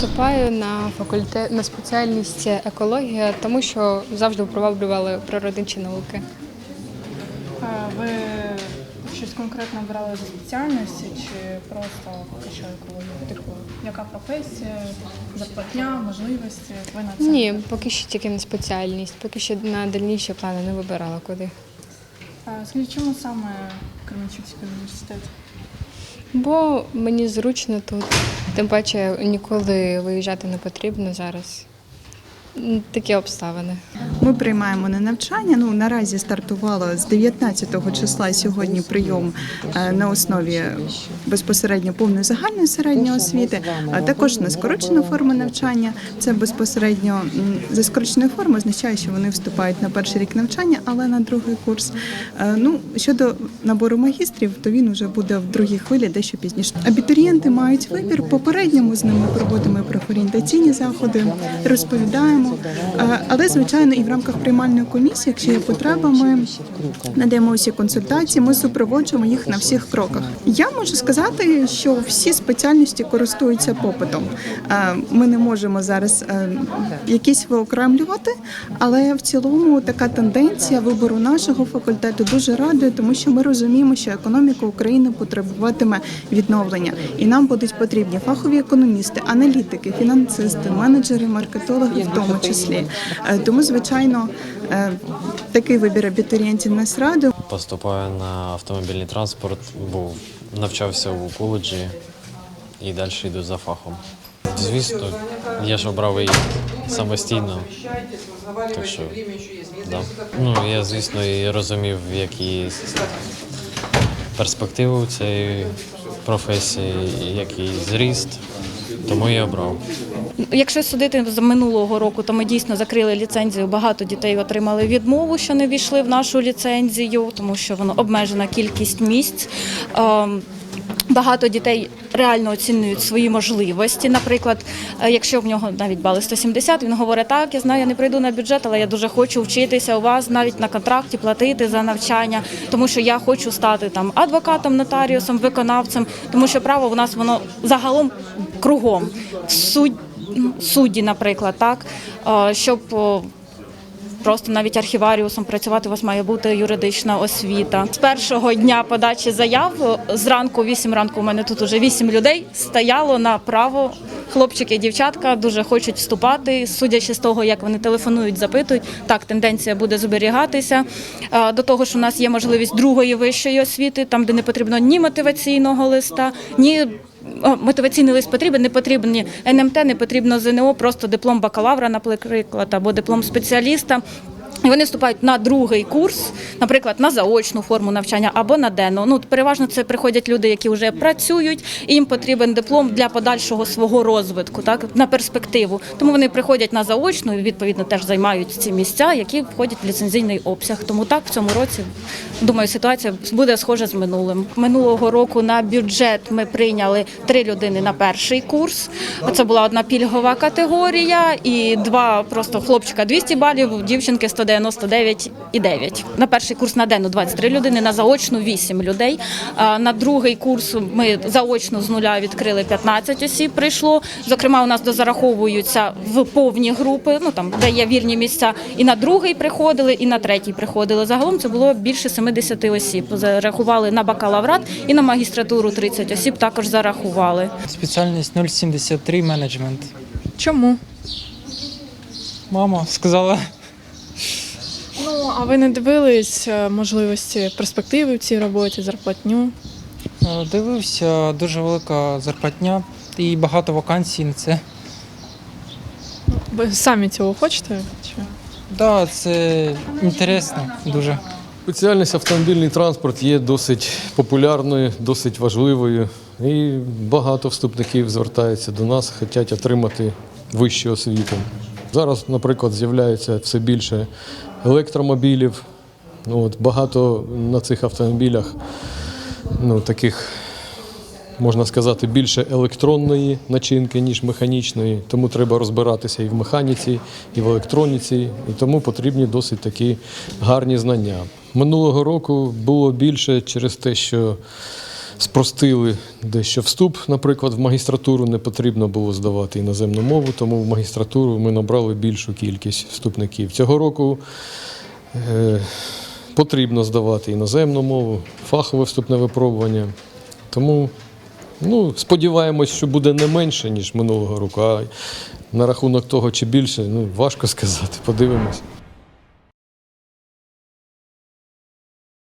Поступаю на факультет на спеціальність екологія, тому що завжди приваблювали природничі науки. А Ви щось конкретно брали за спеціальності чи просто поки що екологію? Типу, яка професія, зарплатня, можливості? Ви на це? Ні, поки що тільки на спеціальність, поки що на дальніші плани не вибирала куди. А Скажіть, чому саме Кременчуцький університет? Бо мені зручно тут, тим паче ніколи виїжджати не потрібно зараз. Такі обставини. Ми приймаємо на навчання. Ну наразі стартувало з 19 числа сьогодні прийом е, на основі безпосередньо повної загальної середньої освіти, а також на скорочену форму навчання. Це безпосередньо за скороченою формою означає, що вони вступають на перший рік навчання, але на другий курс. Е, Ну щодо набору магістрів, то він вже буде в другій хвилі, дещо пізніше. Абітурієнти мають вибір. Попередньо ми з ними проводимо профорієнтаційні заходи, розповідаємо. Е, Але звичайно, і в рамках приймальної комісії, якщо є потреба, ми надаємо усі консультації. Ми супроводжуємо їх на всіх кроках. Я можу сказати, що всі спеціальності користуються попитом. Е, Ми не можемо зараз е, якісь виокремлювати, але в цілому така тенденція вибору нашого факультету дуже радує, тому що ми розуміємо, що економіка України потребуватиме відновлення, і нам будуть потрібні фахові економісти, аналітики, фінансисти, менеджери, маркетологи, в тому числі. Е, Тому, звичайно, е, такий вибір абітурієнтів нас радує. Поступаю на автомобільний транспорт, був навчався у коледжі і далі йду за фахом. Звісно, я ж обрав її самостійно. Так що, да. Ну, я, звісно, і розумів, які перспективи у цієї професії, який зріст, тому я обрав. Якщо судити з минулого року, то ми дійсно закрили ліцензію. Багато дітей отримали відмову, що не війшли в нашу ліцензію, тому що воно обмежена кількість місць. Ем, Багато дітей реально оцінюють свої можливості. Наприклад, е, якщо в нього навіть бали 170, він говорить, так, я знаю, я не прийду на бюджет, але я дуже хочу вчитися у вас навіть на контракті платити за навчання, тому що я хочу стати там адвокатом, нотаріусом, виконавцем, тому що право у нас воно загалом кругом. Суд, судді, наприклад, так, е, щоб Просто навіть архіваріусом працювати у вас має бути юридична освіта. З першого дня подачі заяв зранку, 8 ранку, у мене тут уже 8 людей стояло на право. Хлопчики і дівчатка дуже хочуть вступати. Судячи з того, як вони телефонують, запитують, так тенденція буде зберігатися. Е, До того ж, у нас є можливість другої вищої освіти, там де не потрібно ні мотиваційного листа, ні мотиваційний лист потрібен, не потрібні НМТ, не потрібно ЗНО, просто диплом бакалавра, наприклад, або диплом спеціаліста. І вони вступають на другий курс, наприклад, на заочну форму навчання або на денну. Ну переважно це приходять люди, які вже працюють, і їм потрібен диплом для подальшого свого розвитку, так на перспективу. Тому вони приходять на заочну і відповідно теж займають ці місця, які входять в ліцензійний обсяг. Тому так в цьому році думаю, ситуація буде схожа з минулим. Минулого року на бюджет ми прийняли три людини на перший курс. Це була одна пільгова категорія, і два просто хлопчика 200 балів, дівчинки 199,9. На перший курс на денну 23 людини, на заочну 8 людей. На другий курс ми заочно з нуля відкрили 15 осіб. Прийшло. Зокрема, у нас дозараховуються в повні групи, ну там де є вільні місця. І на другий приходили, і на третій приходили. Загалом це було більше 70 осіб. Зарахували на бакалаврат і на магістратуру 30 осіб також зарахували. Спеціальність 073 менеджмент. Чому? Мама сказала, Ну, а ви не дивились е, можливості перспективи в цій роботі, зарплатню? «Е, дивився, дуже велика зарплатня і багато вакансій на це. Ви самі цього хочете? Чи? Да, це інтересно дуже. Спеціальність автомобільний транспорт є досить популярною, досить важливою. І багато вступників звертаються до нас, хочуть отримати вищу освіту. Зараз, наприклад, з'являється все більше електромобілів. Ну, От, багато на цих автомобілях ну, таких, можна сказати, більше електронної начинки, ніж механічної. Тому треба розбиратися і в механіці, і в електроніці, і тому потрібні досить такі гарні знання. Минулого року було більше через те, що спростили дещо вступ, наприклад, в магістратуру не потрібно було здавати іноземну мову, тому в магістратуру ми набрали більшу кількість вступників. Цього року е, потрібно здавати іноземну мову, фахове вступне випробування. Тому ну, сподіваємось, що буде не менше, ніж минулого року. А на рахунок того чи більше, ну, важко сказати, подивимось.